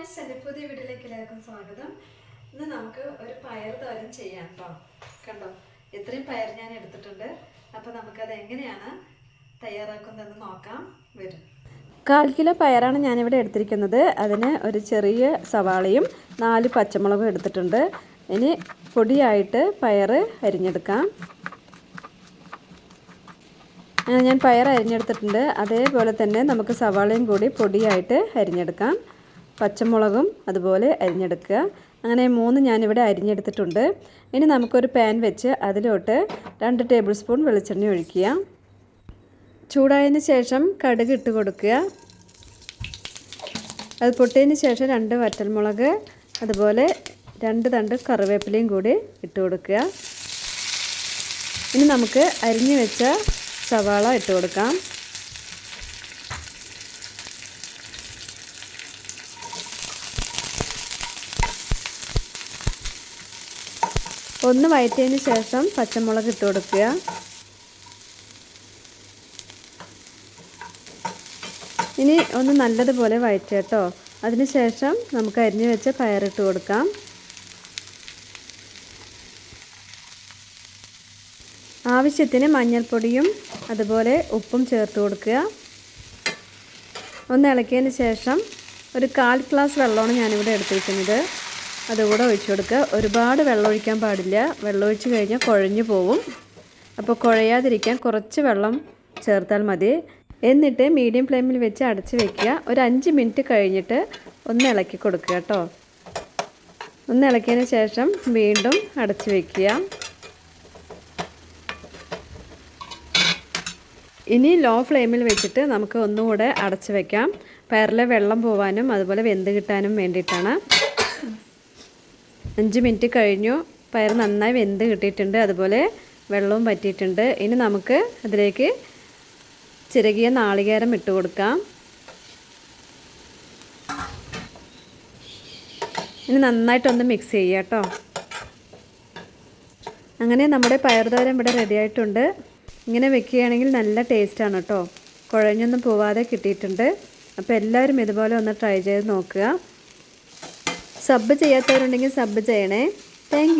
Friends എന്റെ പുതിയ വീട്ടിലേക്ക് എല്ലാവർക്കും സ്വാഗതം. ഇന്ന് നമുക്ക് ഒരു പയർ തോരൻ ചെയ്യാം കേട്ടോ കണ്ടോ? ഇത്രയും പയർ ഞാൻ എടുത്തിട്ടുണ്ട്. അപ്പോൾ നമുക്കത് എങ്ങനെയാണ് തയ്യാറാക്കുന്നതെന്ന് നോക്കാം. വരും. കാൽ കിലോ പയറാണ് ഞാനിവിടെ എടുത്തിരിക്കുന്നത്. അതിന് ഒരു ചെറിയ സവാളയും നാല് പച്ചമുളകും എടുത്തിട്ടുണ്ട്. ഇനി പൊടിയായിട്ട് പയർ അരിഞ്ഞെടുക്കാം. ഞാൻ പയർ അരിഞ്ഞെടുത്തിട്ടുണ്ട്. അതേപോലെ തന്നെ നമുക്ക് സവാളയും കൂടി പൊടിയായിട്ട് അരിഞ്ഞെടുക്കാം. പച്ചമുളകും അതുപോലെ അരിഞ്ഞെടുക്കുക. അങ്ങനെ മൂന്ന് ഞാനിവിടെ അരിഞ്ഞെടുത്തിട്ടുണ്ട്. ഇനി നമുക്കൊരു പാൻ വെച്ച് അതിലോട്ട് രണ്ട് ടേബിൾ സ്പൂൺ വെളിച്ചെണ്ണ ഒഴിക്കുക. ചൂടായതിന് ശേഷം കടുക് ഇട്ട് കൊടുക്കുക. അത് പൊട്ടിയതിന് ശേഷം രണ്ട് വറ്റൽമുളക് അതുപോലെ രണ്ട് തണ്ട് കറിവേപ്പിലയും കൂടി ഇട്ട് കൊടുക്കുക. ഇനി നമുക്ക് അരിഞ്ഞു വെച്ച സവാള ഇട്ട് കൊടുക്കാം. ഒന്ന് വയറ്റിയതിന് ശേഷം പച്ചമുളക് ഇട്ട് കൊടുക്കുക. ഇനി ഒന്ന് നല്ലതുപോലെ വയറ്റുക കേട്ടോ. അതിനുശേഷം നമുക്ക് അരിഞ്ഞു വെച്ച പയറിട്ട് കൊടുക്കാം. ആവശ്യത്തിന് മഞ്ഞൾപ്പൊടിയും അതുപോലെ ഉപ്പും ചേർത്ത് കൊടുക്കുക. ഒന്ന് ഇളക്കിയതിന് ശേഷം ഒരു കാൽ ഗ്ലാസ് വെള്ളമാണ് ഞാനിവിടെ എടുത്തിരിക്കുന്നത്. അതുകൂടെ ഒഴിച്ചു കൊടുക്കുക. ഒരുപാട് വെള്ളം ഒഴിക്കാൻ പാടില്ല. വെള്ളം ഒഴിച്ച് കഴിഞ്ഞാൽ കുഴഞ്ഞു പോവും. അപ്പോൾ കുഴയാതിരിക്കാൻ കുറച്ച് വെള്ളം ചേർത്താൽ മതി. എന്നിട്ട് മീഡിയം ഫ്ലെയിമിൽ വെച്ച് അടച്ച് വെക്കുക. ഒരു അഞ്ച് മിനിറ്റ് കഴിഞ്ഞിട്ട് ഒന്ന് ഇളക്കി കൊടുക്കുക കേട്ടോ. ഒന്ന് ഇളക്കിയതിന് ശേഷം വീണ്ടും അടച്ച് വെക്കുക. ഇനി ലോ ഫ്ലെയിമിൽ വെച്ചിട്ട് നമുക്ക് ഒന്നുകൂടെ അടച്ച് വെക്കാം. പയറിലെ വെള്ളം പോവാനും അതുപോലെ വെന്ത് കിട്ടാനും വേണ്ടിയിട്ടാണ്. അഞ്ച് മിനിറ്റ് കഴിഞ്ഞു. പയർ നന്നായി വെന്ത് കിട്ടിയിട്ടുണ്ട്. അതുപോലെ വെള്ളവും പറ്റിയിട്ടുണ്ട്. ഇനി നമുക്ക് അതിലേക്ക് ചിരകിയ നാളികേരം ഇട്ട് കൊടുക്കാം. ഇനി നന്നായിട്ടൊന്ന് മിക്സ് ചെയ്യുക കേട്ടോ. അങ്ങനെ നമ്മുടെ പയർതോരൻ ഇവിടെ റെഡിയായിട്ടുണ്ട് ഇങ്ങനെ വെക്കുകയാണെങ്കിൽ നല്ല ടേസ്റ്റാണ് കേട്ടോ. കുഴഞ്ഞൊന്നും പോവാതെ കിട്ടിയിട്ടുണ്ട്. അപ്പോൾ എല്ലാവരും ഇതുപോലെ ഒന്ന് ട്രൈ ചെയ്ത് നോക്കുക. സബ് ചെയ്യാത്തവരുണ്ടെങ്കിൽ സബ് ചെയ്യണേ. താങ്ക്